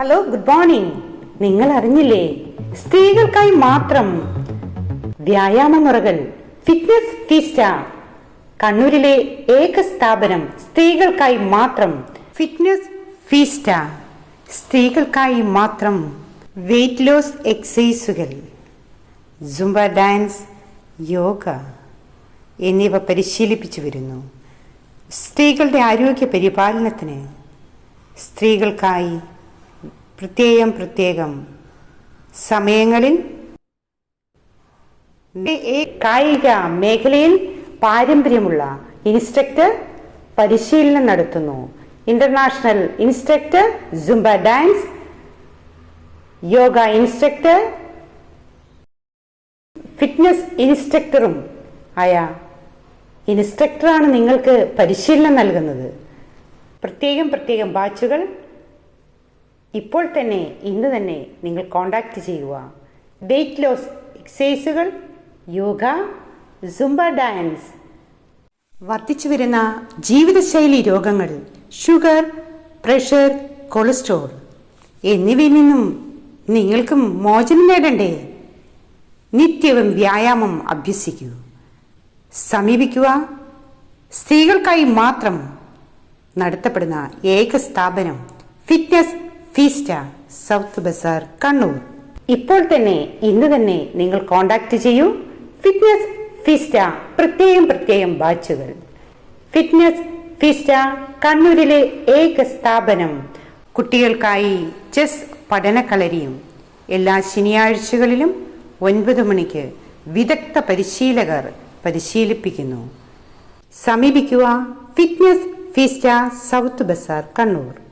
Hello good morning നിങ്ങൾ അറിഞ്ഞില്ലേ സ്ത്രീകൾക്കായി മാത്രം വ്യായാമ മുറകൾ ഫിറ്റ്നസ് ഫീസ്റ്റ കണ്ണൂരിലെ ഏക സ്ഥാപനം സ്ത്രീകൾക്കായി മാത്രം ഫിറ്റ്നസ് ഫീസ്റ്റ സ്ത്രീകൾക്കായി മാത്രം വെയിറ്റ് ലോസ് എക്സസൈസുകൾ സുംബ ഡാൻസ് യോഗ എന്നിവ പരിശീലിപ്പിച്ചു വരുന്നു. സ്ത്രീകളുടെ ആരോഗ്യ പരിപാലനത്തിന് സ്ത്രീകൾക്കായി പ്രത്യേകം പ്രത്യേകം സമയങ്ങളിൽ കായിക മേഖലയിൽ പാരമ്പര്യമുള്ള ഇൻസ്ട്രക്ടർ പരിശീലനം നടത്തുന്നു. International instructor zumba dance yoga instructor fitness ഇൻസ്ട്രക്ടറും ആയ ഇൻസ്ട്രക്ടറാണ് നിങ്ങൾക്ക് പരിശീലനം നൽകുന്നത്. പ്രത്യേകം പ്രത്യേകം ബാച്ചുകൾ ഇപ്പോൾ തന്നെ ഇന്ന് തന്നെ നിങ്ങൾ കോൺടാക്റ്റ് ചെയ്യുക. വെയ്റ്റ് ലോസ് എക്സസൈസുകൾ യോഗ സുംബ ഡാൻസ് വർദ്ധിച്ചു വരുന്ന ജീവിതശൈലി രോഗങ്ങൾ ഷുഗർ പ്രഷർ കൊളസ്ട്രോൾ എന്നിവയിൽ നിന്നും നിങ്ങൾക്കും മോചനം നേടണ്ടേ? നിത്യവും വ്യായാമം അഭ്യസിക്കൂ. സമീപിക്കുക. സ്ത്രീകൾക്കായി മാത്രം നടത്തപ്പെടുന്ന ഏക സ്ഥാപനം fitness fiesta south Bazar Kannur. ഇപ്പോൾ തന്നെ ഇന്ന് തന്നെ നിങ്ങൾ കോൺടാക്ട് ചെയ്യൂ. ഫിറ്റ്നസ് ഫീസ്റ്റ പ്രത്യേകം പ്രത്യേകം ബാച്ചുകൾ. ഫിറ്റ്നസ് ഫീസ്റ്റ കണ്ണൂരിലെ ഏക സ്ഥാപനം. കുട്ടികൾക്കായി ചെസ് പഠനക്കളരിയും എല്ലാ ശനിയാഴ്ചകളിലും ഒൻപത് മണിക്ക് വിദഗ്ധ പരിശീലകർ പരിശീലിപ്പിക്കുന്നു. സമീപിക്കുക. Fitness fiesta south Bazar Kannur.